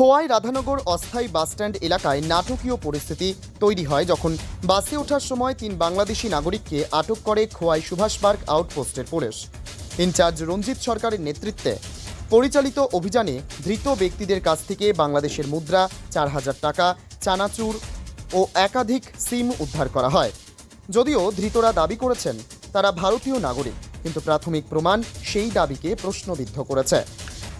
খোয়াই রাধানগর অস্থায়ী বাসস্ট্যান্ড এলাকায় নাটকীয় পরিস্থিতি তৈরি হয় যখন বাসে ওঠার সময় তিন বাংলাদেশি নাগরিককে আটক করে খোয়াই সুভাষ পার্ক আউটপোস্টের পুলিশ। ইনচার্জ রঞ্জিত সরকারের নেতৃত্বে পরিচালিত অভিযানে ধৃত ব্যক্তিদের কাছ থেকে বাংলাদেশের মুদ্রা, চার হাজার টাকা, চানাচুর ও একাধিক সিম উদ্ধার করা হয়। যদিও ধৃতরা দাবি করেছেন, তারা ভারতীয় নাগরিক, কিন্তু প্রাথমিক প্রমাণ সেই দাবিকে প্রশ্নবিদ্ধ করেছে।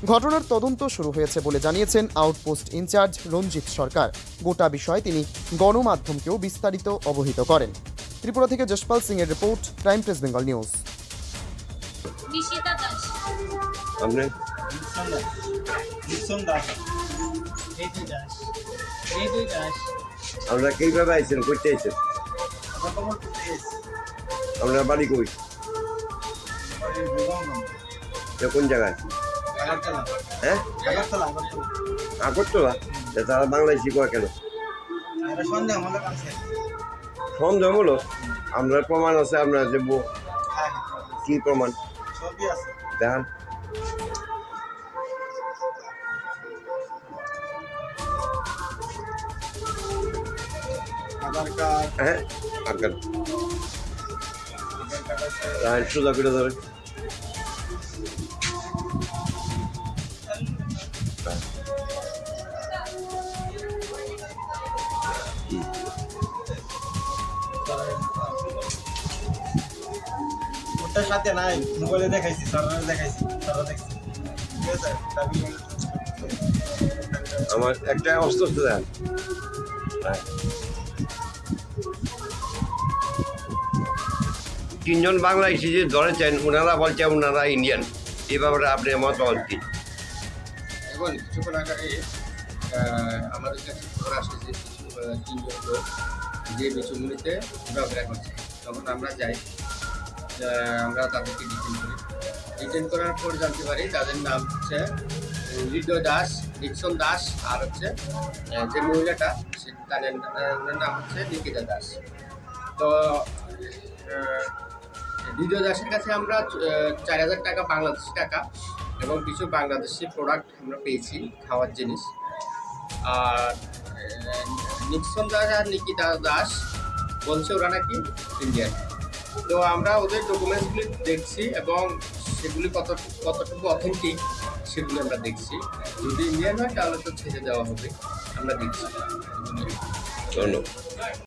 ঘটনার তদন্ত শুরু হয়েছে বলে জানিয়েছেন আউটপোস্ট ইনচার্জ রঞ্জিত সরকার। গোটা বিষয়ে তিনি গণমাধ্যমকেও বিস্তারিত অবহিত করেন। ত্রিপুরা থেকে যশপাল সিং এর report prime press Bengal news. Nishita Das. আপনি নিঃসন দাস। এই দুই দাস। এই দুই দাস। আপনারা কীভাবে আইছেন করতে আইছেন? আমরা বাড়ি কই? কোন জায়গায়? হ্যাঁ? আগরতলা তারা বাংলাদেশি কয় কেন? এটা সন্ধ্যা আমাদের সন্দেহ হলো আমরা প্রমাণ আছে আপনার যে হ্যাঁ হ্যাঁ। কি প্রমাণ? দেখান। হ্যাঁ রাইট সোজা করে ধরে। ওটার সাথে নাই মোবাইলে দেখাইছি সারা দেখাইছি সারা দেখছি ঠিক আছে আমার একটা অস্ত্র দেখান হ্যাঁ। তিনজন বাংলাদেশি যে ধরেছেন ওনারা বলছে ওনারা ইন্ডিয়ান এই ব্যাপারে আপনি মতামত কি? এবং কিছুক্ষণ আগে আমাদের কাছে খবর আসে যে কিছু তিনজন লোক যে বিচুমুনিতে ঘোরাফেরা করছে, তখন আমরা যাই আমরা তাদেরকে ডিটেন করি। ডিটেন করার পর জানতে পারি তাদের নাম হচ্ছে হৃদয় দাস, ডিকসন দাস, আর হচ্ছে যে মহিলাটা, সে তাদের নাম হচ্ছে নিকিতা দাস। তো হৃদয় দাসের কাছে আমরা চার হাজার টাকা বাংলাদেশি টাকা এবং কিছু বাংলাদেশি প্রোডাক্ট আমরা পেয়েছি, খাওয়ার জিনিস। আর নিক্সন দাস আর নিকিতা দাস বলছে ওরা নাকি ইন্ডিয়ান তো আমরা ওদের ডকুমেন্টসগুলি দেখছি এবং সেগুলি কত কতটুকু অথেন্টিক সেগুলি আমরা দেখছি। যদি ইন্ডিয়ান হয় তাহলে তো ছেড়ে দেওয়া হবে। আমরা দেখছি। ধন্যবাদ।